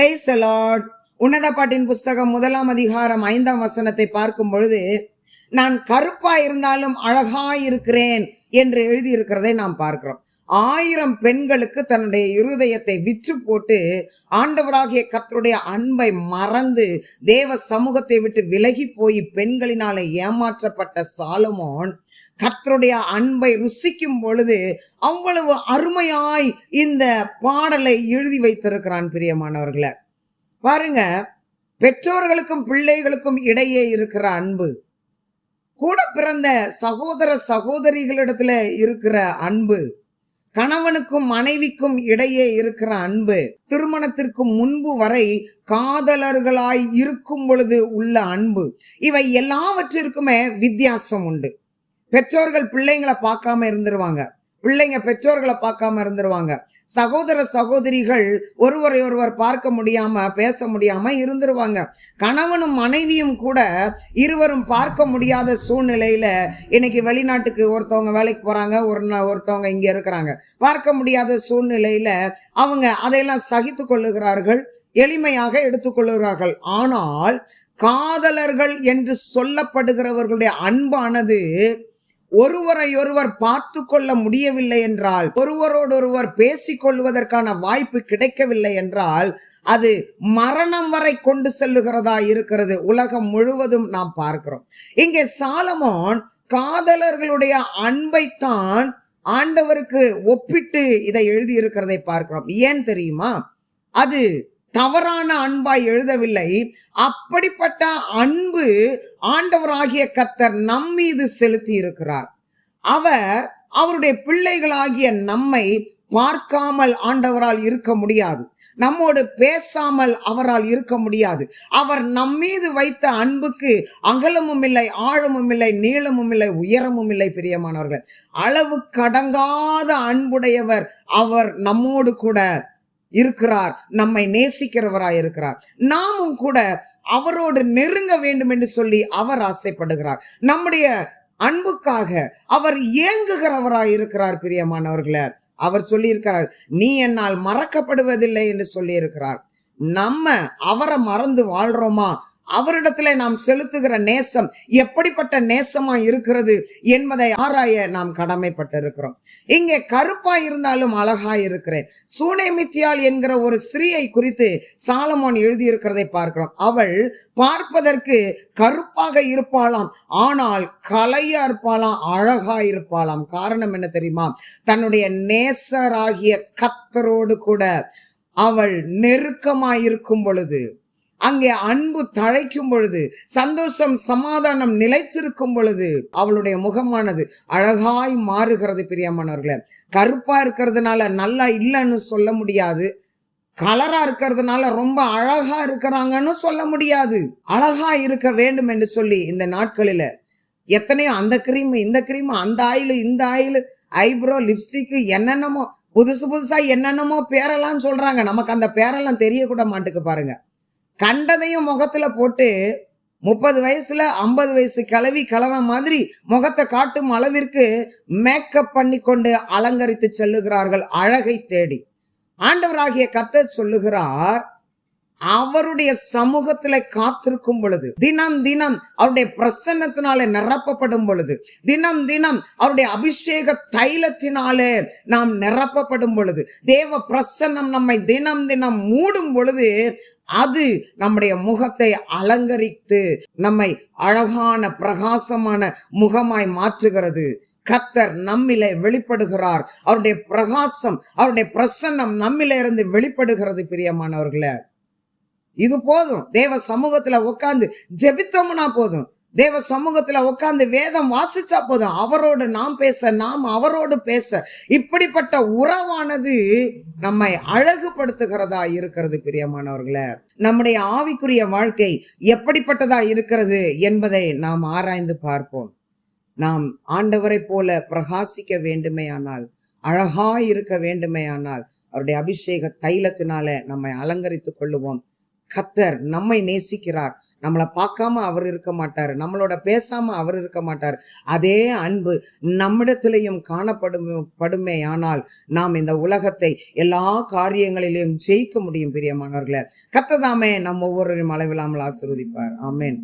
Price Lord உன்னத பாட்டின் புஸ்தகம் முதலாம் அதிகாரம் ஐந்தாம் வசனத்தை பார்க்கும் பொழுது நான் கருப்பா இருந்தாலும் அழகா இருக்கிறேன் என்று எழுதியிருக்கிறதை நாம் பார்க்கிறோம். ஆயிரம் பெண்களுக்கு தன்னுடைய இருதயத்தை விற்று போட்டு ஆண்டவராகிய கத்தருடைய அன்பை மறந்து தேவ சமூகத்தை விட்டு விலகி போய் பெண்களினால ஏமாற்றப்பட்ட சாலமோன் கத்தருடைய அன்பை ருசிக்கும் பொழுது அவ்வளவு அருமையாய் இந்த பாடலை எழுதி வைத்திருக்கிறான் பிரியமானவர்களை. பாருங்க பெற்றோர்களுக்கும் பிள்ளைகளுக்கும் இடையே இருக்கிற அன்பு கூட பிறந்த சகோதர சகோதரிகளிடத்துல இருக்கிற அன்பு கணவனுக்கும் மனைவிக்கும் இடையே இருக்கிற அன்பு திருமணத்திற்கு முன்பு வரை காதலர்களாய் இருக்கும் பொழுது உள்ள அன்பு இவை எல்லாவற்றிற்குமே வித்தியாசம் உண்டு. பெற்றோர்கள் பிள்ளைங்களை பார்க்காம இருந்துருவாங்க. பிள்ளைங்க பெற்றோர்களை பார்க்காம இருந்துருவாங்க. சகோதர சகோதரிகள் ஒருவரை ஒருவர் பார்க்க முடியாம பேச முடியாம இருந்துருவாங்க. கணவனும் மனைவியும் கூட இருவரும் பார்க்க முடியாத சூழ்நிலையில இன்னைக்கு வெளிநாட்டுக்கு ஒருத்தவங்க வேலைக்கு போறாங்க ஒரு ஒருத்தவங்க இங்க இருக்கிறாங்க. பார்க்க முடியாத சூழ்நிலையில அவங்க அதையெல்லாம் சகித்து கொள்ளுகிறார்கள் எளிமையாக எடுத்துக்கொள்ளுகிறார்கள் ஆனால் காதலர்கள் என்று சொல்லப்படுகிறவர்களுடைய அன்பானது ஒருவரையொருவர் பார்த்து கொள்ள முடியவில்லை என்றால் ஒருவரோடொருவர் பேசிக் கொள்வதற்கான வாய்ப்பு கிடைக்கவில்லை என்றால் அது மரணம் வரை கொண்டு செல்லுகிறதா இருக்கிறது. உலகம் முழுவதும் நாம் பார்க்கிறோம். இங்கே சாலமோன் காதலர்களுடைய அன்பைத்தான் ஆண்டவருக்கு ஒப்பிட்டு இதை எழுதி இருக்கிறதை பார்க்கிறோம். ஏன் தெரியுமா? அது தவறான அன்பாய் எழுதவில்லை. அப்படிப்பட்ட அன்பு ஆண்டவராகிய கத்தர் நம் மீது செலுத்தி இருக்கிறார் அவர் அவருடைய பிள்ளைகளாகிய நம்மை பார்க்காமல் ஆண்டவரால் இருக்க முடியாது. நம்மோடு பேசாமல் அவரால் இருக்க முடியாது. அவர் நம்மீது வைத்த அன்புக்கு அகலமும் இல்லை ஆழமும் இல்லை நீளமும் இல்லை உயரமும் இல்லை பிரியமானவர்கள். அளவு கடங்காத அன்புடையவர் அவர் நம்மோடு கூட இருக்கிறார் நம்மை நேசிக்கிறவராய் இருக்கிறார். நாமும் கூட அவரோடு நெருங்க வேண்டும் என்று சொல்லி அவர் ஆசைப்படுகிறார். நம்முடைய அன்புக்காக அவர் ஏங்குகிறவராய் இருக்கிறார் பிரியமானவர்களே. அவர் சொல்லியிருக்கிறார் நீ என்னால் மறக்கப்படுவதில்லை என்று சொல்லியிருக்கிறார். நம்ம அவரை மறந்து வாழ்றோமா? அவரிடத்துல நாம் செலுத்துகிற நேசம் எப்படிப்பட்ட நேசமா இருக்கிறது என்பதை ஆராய நாம் கடமைப்பட்டிருக்கிறோம். இங்கே கருப்பா இருந்தாலும் அழகா இருக்கிறேன். சூனேமித்தியாள் என்கிற ஒரு ஸ்திரீயை குறித்து சாலமோன் எழுதியிருக்கிறதை பார்க்கிறோம். அவள் பார்ப்பதற்கு கருப்பாக இருப்பாளாம் ஆனால் கலையா இருப்பாளாம் அழகா இருப்பாளாம். காரணம் என்ன தெரியுமா? தன்னுடைய நேசராகிய கத்தரோடு கூட அவள் நெருக்கமாயிருக்கும் பொழுது அங்கே அன்பு தழைக்கும் பொழுது சந்தோஷம் சமாதானம் நிலைத்திருக்கும் பொழுது அவளுடைய முகமானது அழகாய் மாறுகிறது பிரியமானவர்களே. கருப்பா இருக்கிறதுனால நல்லா இல்லைன்னு சொல்ல முடியாது. கலரா இருக்கிறதுனால ரொம்ப அழகா இருக்கிறாங்கன்னு சொல்ல முடியாது. அழகா இருக்க வேண்டும் என்று சொல்லி இந்த நாட்களில எத்தனையோ அந்த கிரீம் இந்த கிரீம் அந்த ஆயில் இந்த ஆயில் ஐப்ரோ லிப்ஸ்டிக் என்னென்னமோ புதுசு புதுசாக என்னென்னமோ பேரெல்லாம் சொல்கிறாங்க நமக்கு அந்த பேரெல்லாம் தெரியக்கூட மாட்டுக்கு பாருங்க. கண்டதையும் முகத்தில் போட்டு முப்பது வயசுல ஐம்பது வயசு கிளவி கிழவன் மாதிரி முகத்தை காட்டும் அளவிற்கு மேக்கப் பண்ணி கொண்டு அலங்கரித்து செல்லுகிறார்கள் அழகை தேடி. ஆண்டவராகிய கர்த்தர் சொல்லுகிறார் அவருடைய சமூகத்துல காத்திருக்கும் பொழுது தினம் தினம் அவருடைய பிரசன்னத்தினாலே நிரப்பப்படும் பொழுது தினம் தினம் அவருடைய அபிஷேக தைலத்தினாலே நாம் நிரப்பப்படும் பொழுது தேவ பிரசன்னம் நம்மை தினம் தினம் மூடும் பொழுது அது நம்முடைய முகத்தை அலங்கரித்து நம்மை அழகான பிரகாசமான முகமாய் மாற்றுகிறது. கத்தர் நம்மிலே வெளிப்படுகிறார். அவருடைய பிரகாசம் அவருடைய பிரசன்னம் நம்மிலே இருந்து வெளிப்படுகிறது பிரியமானவர்களே. இது போதும். தேவ சமூகத்துல உட்காந்து ஜெபித்தோம்னா போதும். தேவ சமூகத்துல உட்காந்து வேதம் வாசிச்சா போதும். அவரோடு நாம் பேச நாம் அவரோடு பேச. இப்படிப்பட்ட உறவானது நம்மை அழகுபடுத்துகிறதா இருக்கிறது பிரியமானவர்களே. நம்முடைய ஆவிக்குரிய வாழ்க்கை எப்படிப்பட்டதா இருக்கிறது என்பதை நாம் ஆராய்ந்து பார்ப்போம். நாம் ஆண்டவரை போல பிரகாசிக்க வேண்டுமையானால் அழகா இருக்க வேண்டுமேயானால் அவருடைய அபிஷேக தைலத்தினால நம்மை அலங்கரித்துக் கொள்ளுவோம். கத்தர் நம்மை நேசிக்கிறார். நம்மளை பார்க்காம அவர் இருக்க மாட்டார். நம்மளோட பேசாம அவர் இருக்க மாட்டார். அதே அன்பு நம்மிடத்திலையும் காணப்படும் படுமே ஆனால் நாம் இந்த உலகத்தை எல்லா காரியங்களிலும் ஜெயிக்க முடியும் பிரியமானவர்களை. கத்ததாமே நம்ம ஒவ்வொருவரையும் அளவில்லாமல் ஆசிர்வதிப்பார். ஆமேன்.